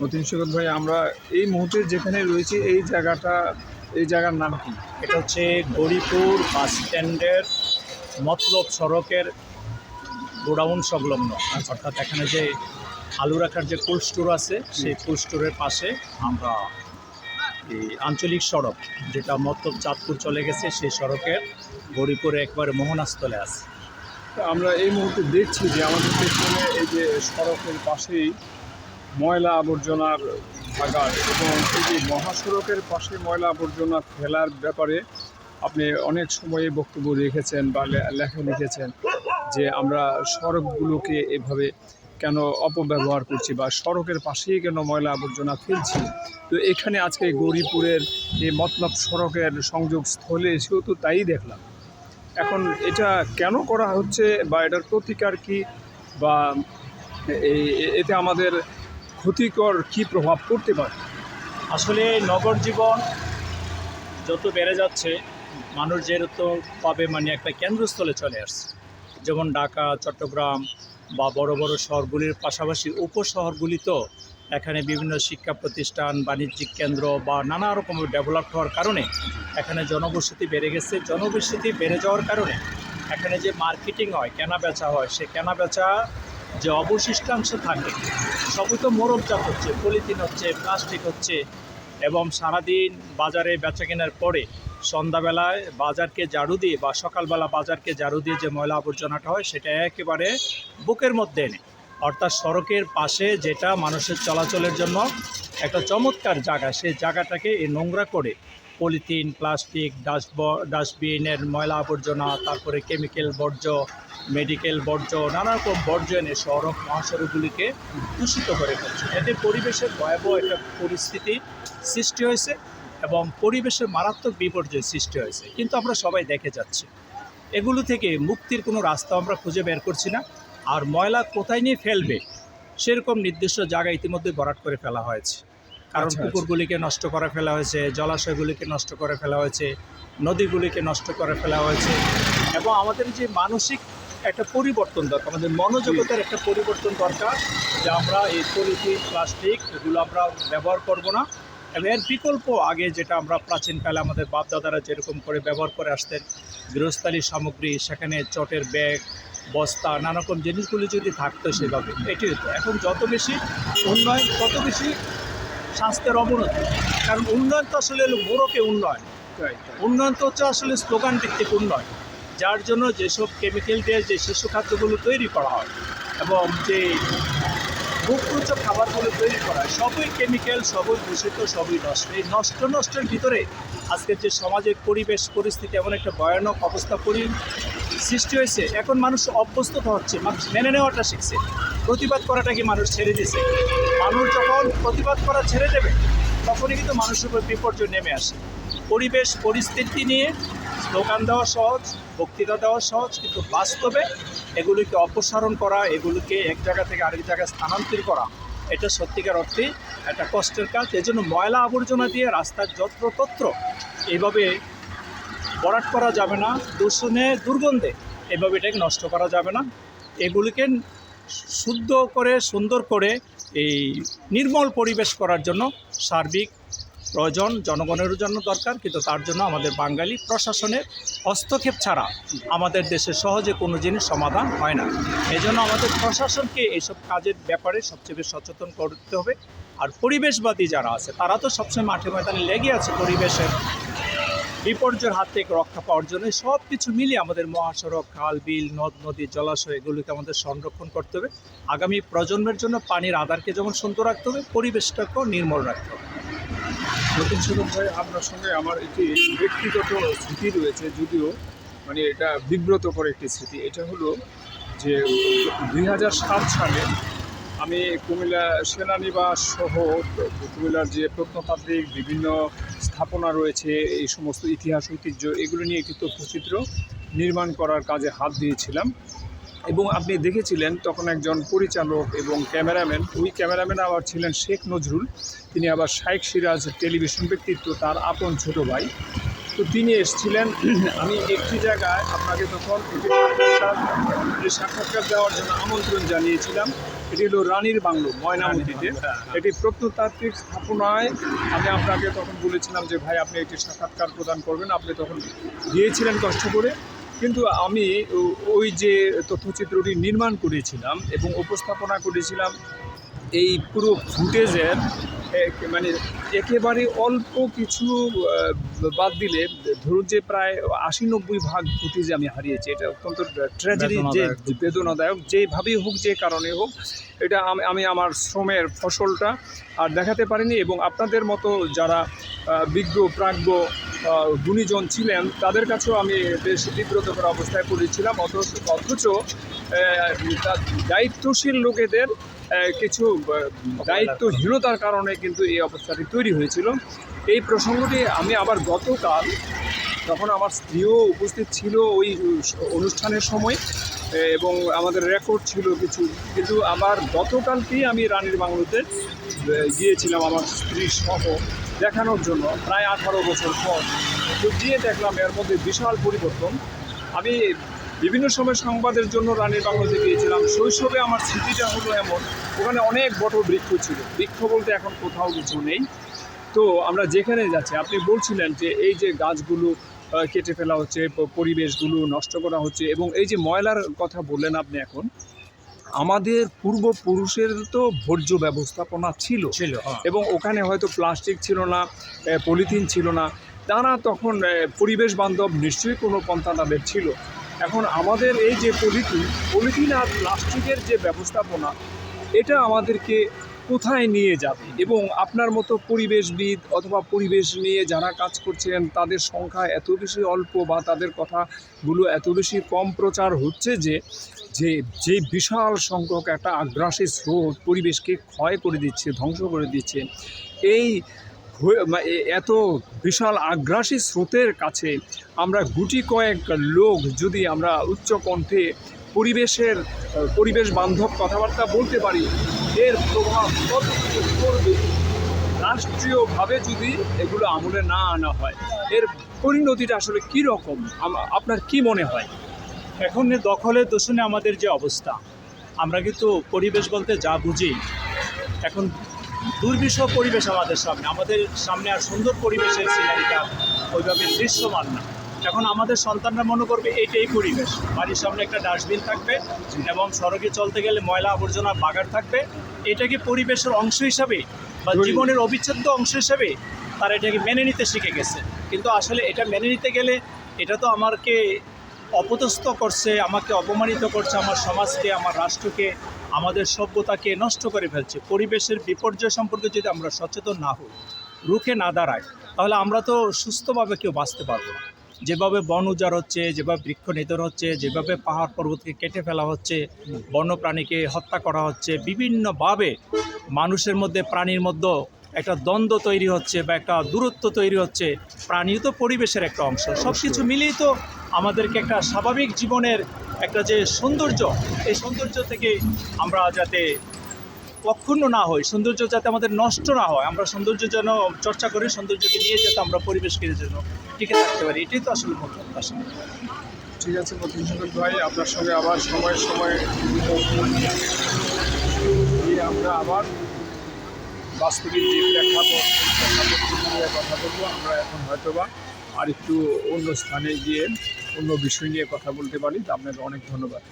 মতিন সৈকত ভাই আমরা এই মুহূর্তে যেখানে রয়েছি এই জায়গাটা এই জায়গার নাম কি? এটা হচ্ছে গৌরীপুর বাস স্ট্যান্ডের মতলব সড়কের গোডাউন সংলগ্ন। অর্থাৎ এখানে যে আলু রাখার যে কোল্ড স্টোর আছে সেই কোল্ড স্টোরের পাশে আমরা এই আঞ্চলিক সড়ক যেটা মতলব চাঁদপুর চলে গেছে সেই সড়কের গৌরীপুরে একবারে মোহনাস্থলে আছে। তো আমরা এই মুহূর্তে দেখছি যে আমাদের পেছনে এই যে সড়কের পাশেই ময়লা আবর্জনার ভাগার এবং এই মহাসড়কের পাশে ময়লা আবর্জনা ফেলার ব্যাপারে আপনি অনেক সময়ে বক্তব্য রেখেছেন বা লেখা লিখেছেন যে আমরা সড়কগুলোকে এভাবে কেন অপব্যবহার করছি বা সড়কের পাশেই কেন ময়লা আবর্জনা ফেলছি। তো এখানে আজকে গৌরীপুরের এই মতলব সড়কের সংযোগস্থলে এসেও তো তাই দেখলাম। এখন এটা কেন করা হচ্ছে বা এটার প্রতিকার কি বা এতে আমাদের ক্ষতিকর কি প্রভাব পড়তে পারে? আসলে নগর জীবন যত বেড়ে যাচ্ছে, মানুষ যেহেতু পাবে মানে একটা কেন্দ্রস্থলে চলে আসছে। যেমন ঢাকা, চট্টগ্রাম বা বড় বড় শহরগুলির পাশাপাশি উপশহরগুলিতেও এখানে বিভিন্ন শিক্ষা প্রতিষ্ঠান, বাণিজ্যিক কেন্দ্র বা নানা রকমের ডেভেলপ হওয়ার কারণে এখানে জনবসতি বেড়ে গেছে। জনবসতি বেড়ে যাওয়ার কারণে এখানে যে মার্কেটিং হয় কেনা বেচা হয়, সে কেনা বেচা যে অবশিষ্টাংশ থাকে, সবই তো মোরবজাত হচ্ছে, পলিথিন হচ্ছে, প্লাস্টিক হচ্ছে এবং সারাদিন বাজারে বেচা কেনার পরে সন্ধ্যাবেলায় বাজারকে ঝাড়ু দিয়ে বা সকালবেলা বাজারকে ঝাড়ু দিয়ে যে ময়লা আবর্জনাটা হয়, সেটা একেবারে বুকের মধ্যে এনে, অর্থাৎ সড়কের পাশে যেটা মানুষের চলাচলের জন্য একটা চমৎকার জায়গা, সেই জায়গাটাকে নোংরা করে পলিথিন, প্লাস্টিক, ডাস্টব, ডাস্টবিনের ময়লা আবর্জনা, তারপরে কেমিক্যাল বর্জ্য, মেডিকেল বর্জ্য নানা রকম বর্জ্য এনে সড়ক মহাসড়কগুলিকে দূষিত করে ফেলছে। এতে পরিবেশের ভয়াবহ একটা পরিস্থিতি সৃষ্টি হয়েছে এবং পরিবেশের মারাত্মক বিপর্যয় সৃষ্টি হয়েছে। কিন্তু আমরা সবাই দেখে যাচ্ছি। এগুলো থেকে মুক্তির কোনো রাস্তা আমরা খুঁজে বের করছি না। আর ময়লা কোথায় নিয়ে ফেলবে, সেরকম নির্দিষ্ট জায়গা ইতিমধ্যে ভরাট করে ফেলা হয়েছে। কারণ আচ্ছা, আচ্ছা। পুকুরগুলিকে নষ্ট করে ফেলা হয়েছে জলাশয়গুলিকে নষ্ট করে ফেলা হয়েছে নদীগুলিকে নষ্ট করে ফেলা হয়েছে এবং আমাদের যে মানসিক একটা পরিবর্তন দরকার আমাদের মনোজগতের একটা পরিবর্তন দরকার যে আমরা এই পলিথিন প্লাস্টিক এগুলো আমরা ব্যবহার করব না এবং এর বিকল্প আগে যেটা আমরা প্রাচীনকালে আমাদের বাপদাদারা যেরকম করে ব্যবহার করে আসতেন গৃহস্থালী সামগ্রী সেখানে চটের ব্যাগ বস্তা নানা রকম জিনিসগুলি যদি থাকতো সেভাবে এটি হতো এখন যত বেশি উন্নয়ন তত বেশি স্বাস্থ্যের অবনতি। কারণ উন্নয়ন তো আসলে মোড়কে উন্নয়ন। উন্নয়ন তো হচ্ছে আসলে স্লোগান ভিত্তিক উন্নয়ন। যার জন্য যেসব কেমিক্যাল দিয়ে যে শিশু খাদ্যগুলো তৈরি করা হয় এবং যে মুখরোচক খাবারগুলো তৈরি করা হয়, সবই কেমিক্যাল সবই দূষিত, সবই নষ্ট। এই নষ্ট, নষ্টের ভিতরে আজকের যে সমাজের পরিবেশ, পরিস্থিতি এমন একটা ভয়ানক অবস্থা পরি সৃষ্টি হয়েছে, এখন মানুষ অভ্যস্ত হচ্ছে, মানুষ মেনে নেওয়াটা শিখছে। প্রতিবাদ করাটা কি মানুষ ছেড়ে দিছে মানুষ যখন প্রতিবাদ করা ছেড়ে দেবে, তখনই কিন্তু মানুষের উপর বিপর্যয় নেমে আসে। পরিবেশ, পরিস্থিতি নিয়ে স্লোগান দেওয়া সহজ, বক্তৃতা দেওয়া সহজ, কিন্তু বাস্তবে এগুলিকে অপসারণ করা, এগুলিকে এক জায়গা থেকে আরেক জায়গায় স্থানান্তর করা, এটা সত্যিকার অর্থে একটা কষ্টের কাজ। এজন্য ময়লা আবর্জনা দিয়ে রাস্তার যত্রতত্র এইভাবে ভরাট করা যাবে না, দূষণে দুর্গন্ধে। এভাবে এটাকে নষ্ট করা যাবে না। এগুলিকে শুদ্ধ করে, সুন্দর করে এই নির্মল পরিবেশ করার জন্য সার্বিক প্রয়োজন, জনগণের জন্য দরকার। কিন্তু তার জন্য আমাদের বাঙালি প্রশাসনের হস্তক্ষেপ ছাড়া আমাদের দেশে সহজে কোনো জিনিস সমাধান হয় না। এই জন্য আমাদের প্রশাসনকে এইসব কাজের ব্যাপারে সবচেয়ে সচেতন করতে হবে। আর পরিবেশবাদী যারা আছে, তারা তো সবসময় মাঠে ময়দানে লেগে আছে পরিবেশের বিপর্যয়ের হাত থেকে রক্ষা পাওয়ার জন্য সব কিছু মিলিয়ে আমাদের মহাসড়ক, খাল, বিল, নদ, নদী, জলাশয়, এগুলিকে আমাদের সংরক্ষণ করতে হবে। আগামী প্রজন্মের জন্য পানির আধারকে যেমন সুন্দর রাখতে হবে, পরিবেশটাকেও নির্মল রাখতে হবে। নতুন সৈকত ভাই আপনার সঙ্গে আমার একটি ব্যক্তিগত স্মৃতি রয়েছে, যদিও মানে এটা বিব্রতকর একটি স্মৃতি। এটা হলো যে দুই হাজার সাত সালে আমি কুমিল্লা সেনানিবাস সহ কুমিল্লার যে প্রত্নতাত্ত্বিক বিভিন্ন স্থাপনা রয়েছে, এই সমস্ত ইতিহাস, ঐতিহ্য, এগুলো নিয়ে একটি তথ্যচিত্র নির্মাণ করার কাজে হাত দিয়েছিলাম। এবং আপনি দেখেছিলেন, তখন একজন পরিচালক এবং ক্যামেরাম্যান ওই ক্যামেরাম্যান আবার ছিলেন শেখ নজরুল, তিনি আবার শাইখ সিরাজ টেলিভিশন ব্যক্তিত্ব, তার আপন ছোট ভাই। তো তিনি এসেছিলেন, আমি একটি জায়গায় আপনাকে তখন সাক্ষাৎকার দেওয়ার জন্য আমন্ত্রণ জানিয়েছিলাম। এটি হলো রানীর বাংলো ময়নামতিতে। এটি প্রত্নতাত্ত্বিক স্থাপনায়। আমি আপনাকে তখন বলেছিলাম যে ভাই আপনি একটি সাক্ষাৎকার প্রদান করবেন। আপনি তখন দিয়েছিলেন কষ্ট করে। কিন্তু আমি ওই যে তথ্যচিত্রটি নির্মাণ করেছিলাম এবং উপস্থাপনা করেছিলাম এই পুরো ফুটেজের মানে একেবারে অল্প কিছু বাদ দিলে ধরুন যে প্রায় আশি নব্বই ভাগ ফুটেজ আমি হারিয়েছি এটা অত্যন্ত ট্র্যাজেডি যে বেদনাদায়ক। যেভাবেই হোক যে কারণে হোক এটা আমি আমি আমার শ্রমের ফসলটা আর দেখাতে পারিনি এবং আপনাদের মতো যারা বিজ্ঞ প্রাজ্ঞ গুণীজন ছিলেন তাদের কাছেও আমি বেশ বিব্রতকর অবস্থায় পড়েছিলাম অথচ অথচ দায়িত্বশীল লোকেদের কিছু দায়িত্বহীনতার কারণে কিন্তু এই অবস্থাটি তৈরি হয়েছিল। এই প্রসঙ্গটি আমি আবার গতকাল তখন আমার স্ত্রীও উপস্থিত ছিল ওই অনুষ্ঠানের সময় এবং আমাদের রেকর্ড ছিল কিছু, কিন্তু আবার গতকালকেই আমি রানীর বাংলোতে গিয়েছিলাম আমার স্ত্রী সহ দেখানোর জন্য, প্রায় আঠারো বছর পর। তো গিয়ে দেখলাম এর মধ্যে বিশাল পরিবর্তন। আমি বিভিন্ন সময় সংবাদের জন্য রানীর বাংলোতে গিয়েছিলাম। শৈশবে আমার স্মৃতিটা হলো এমন ওখানে অনেক বড় বৃক্ষ ছিল। বৃক্ষ বলতে এখন কোথাও কিছু নেই। তো আমরা যেখানে যাচ্ছি আপনি বলছিলেন যে এই যে গাছগুলো কেটে ফেলা হচ্ছে পরিবেশগুলো নষ্ট করা হচ্ছে এবং এই যে ময়লার কথা বললেন আপনি এখন আমাদের পূর্বপুরুষের তো বর্জ্য ব্যবস্থাপনা ছিল। ছিল হ্যাঁ। এবং ওখানে হয়তো প্লাস্টিক ছিল না পলিথিন ছিল না। তারা তখন পরিবেশ বান্ধব নিশ্চয়ই কোনো পন্থা তাদের ছিল। এখন আমাদের এই যে পলিথিন পলিথিন আর প্লাস্টিকের যে ব্যবস্থাপনা, এটা আমাদেরকে কোথায় নিয়ে যাবে? এবং আপনার মতো পরিবেশবিদ অথবা পরিবেশ নিয়ে যারা কাজ করছেন তাদের সংখ্যা এত বেশি অল্প বা তাদের কথাগুলো এত বেশি কম প্রচার হচ্ছে যে যে যে বিশাল সংখ্যক একটা আগ্রাসী স্রোত পরিবেশকে ক্ষয় করে দিচ্ছে, ধ্বংস করে দিচ্ছে। এই এত বিশাল আগ্রাসী স্রোতের কাছে আমরা গুটি কয়েক লোক যদি আমরা উচ্চ কণ্ঠে পরিবেশের পরিবেশ বান্ধব কথাবার্তা বলতে পারি, এর প্রভাব কতটুকু পড়বে? রাষ্ট্রীয়ভাবে যদি এগুলো আমলে না আনা হয়, এর পরিণতিটা আসলে কী রকম আপনার কি মনে হয়? এখন দখলে দূষণে আমাদের যে অবস্থা, আমরা কিন্তু পরিবেশ বলতে যা বুঝি, এখন দুর্বিষহ পরিবেশ আমাদের সামনে। আমাদের সামনে আর সুন্দর পরিবেশের সিনারিটা ওইভাবে দৃশ্যমান না। এখন আমাদের সন্তানরা মনে করবে এইটাই পরিবেশ। বাড়ির সামনে একটা ডাস্টবিন থাকবে এবং সড়কে চলতে গেলে ময়লা আবর্জনা বাগার থাকবে। এটাকে পরিবেশের অংশ হিসাবে বা। জীবনের অবিচ্ছেদ্য অংশ হিসাবে তারা এটাকে মেনে নিতে শিখে গেছে। কিন্তু আসলে এটা মেনে নিতে গেলে এটা তো আমাকে অপদস্থ করছে, আমাকে অপমানিত করছে, আমার সমাজকে, আমার রাষ্ট্রকে, আমাদের সভ্যতাকে নষ্ট করে ফেলছে। পরিবেশের বিপর্যয় সম্পর্কে যদি আমরা সচেতন না হই, রুখে না দাঁড়াই, তাহলে আমরা তো সুস্থভাবে কেউ বাঁচতে পারব না। যেভাবে বন উজাড় হচ্ছে যেভাবে বৃক্ষ নিধন হচ্ছে যেভাবে পাহাড় পর্বতকে কেটে ফেলা হচ্ছে বন্যপ্রাণীকে হত্যা করা হচ্ছে বিভিন্নভাবে মানুষের মধ্যে প্রাণীর মধ্যে একটা দ্বন্দ্ব তৈরি হচ্ছে বা একটা দূরত্ব তৈরি হচ্ছে। প্রাণীও তো পরিবেশের একটা অংশ। সব কিছু মিলিয়ে তো আমাদেরকে একটা স্বাভাবিক জীবনের একটা যে সৌন্দর্য এই সৌন্দর্য থেকে আমরা যাতে অক্ষুণ্ণ না হয়, সৌন্দর্য যাতে আমাদের নষ্ট না হয়, আমরা সৌন্দর্য যেন চর্চা করি সৌন্দর্যকে নিয়ে যাতে আমরা পরিবেশকে যেন টিকে থাকতে পারি, এটাই তো আসলে মূল প্রত্যাশা। ঠিক আছে মতিন ভাই, আপনার সঙ্গে আবার সময় সময় আমরা আবার বাস্তবিক যে প্রেক্ষাপট নিয়ে কথা বলব। আমরা এখন হয়তোবা আর একটু অন্য স্থানে গিয়ে অন্য বিষয় নিয়ে কথা বলতে পারি। তা আপনাকে অনেক ধন্যবাদ।